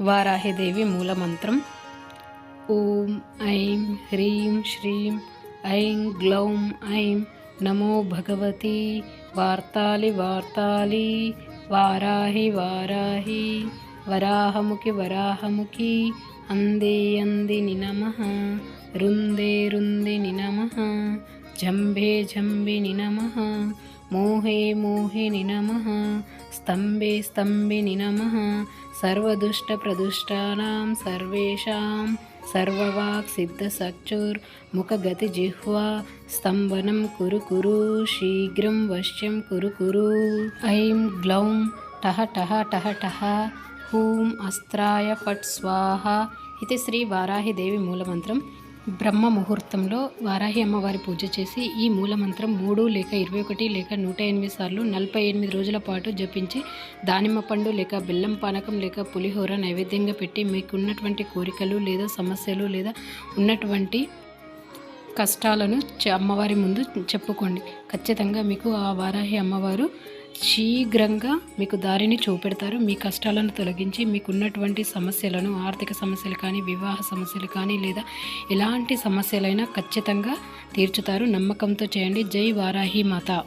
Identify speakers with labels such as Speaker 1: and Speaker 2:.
Speaker 1: వారాహిదేవి మూలమంత్రం. ఓం ఐం హ్రీం శ్రీం ఐం గ్లౌం ఐం నమో భగవతి. వార్తాలి వార్తాలి వారాహి వారాహి. వరాహముఖి వరాహముఖి అందే అందిని నమ రుందే రుందిని నమ జంభే జంబిని నమ మోహే మోహిని నమ స్తంభే స్తంభిని నమ సర్వదుష్టప్రదుష్టానాం సర్వేషాం సర్వవాక్ సిద్ధసక్షుర్ ముఖగతి జిహ్వా స్తంభనం కురు కురు శీఘ్రం వశ్యం కురు కురు ఐం గ్లౌం టహ టహ టహ టహ హూం అస్త్రాయ ఫట్ స్వాహ ఇది శ్రీ వారాహిదేవి మూలమంత్రం బ్రహ్మ ముహూర్తంలో వారాహి అమ్మవారి పూజ చేసి ఈ మూలమంత్రం మూడు లేక ఇరవై ఒకటి లేక నూట ఎనిమిది సార్లు నలభై ఎనిమిది రోజుల పాటు జపించి దానిమ్మ పండు లేక బెల్లం పానకం లేక పులిహోర నైవేద్యంగా పెట్టి మీకు ఉన్నటువంటి కోరికలు లేదా సమస్యలు లేదా ఉన్నటువంటి కష్టాలను చ- అమ్మవారి ముందు చెప్పుకోండి. ఖచ్చితంగా మీకు ఆ వారాహి అమ్మవారు శీఘ్రంగా మీకు దారిని చూపెడతారు. మీ కష్టాలను తొలగించి మీకున్నటువంటి సమస్యలను ఆర్థిక సమస్యలు కానీ వివాహ సమస్యలు కానీ లేదా ఎలాంటి సమస్యలైనా ఖచ్చితంగా తీర్చుతారు. నమ్మకంతో చేయండి. జై వారాహి మాత.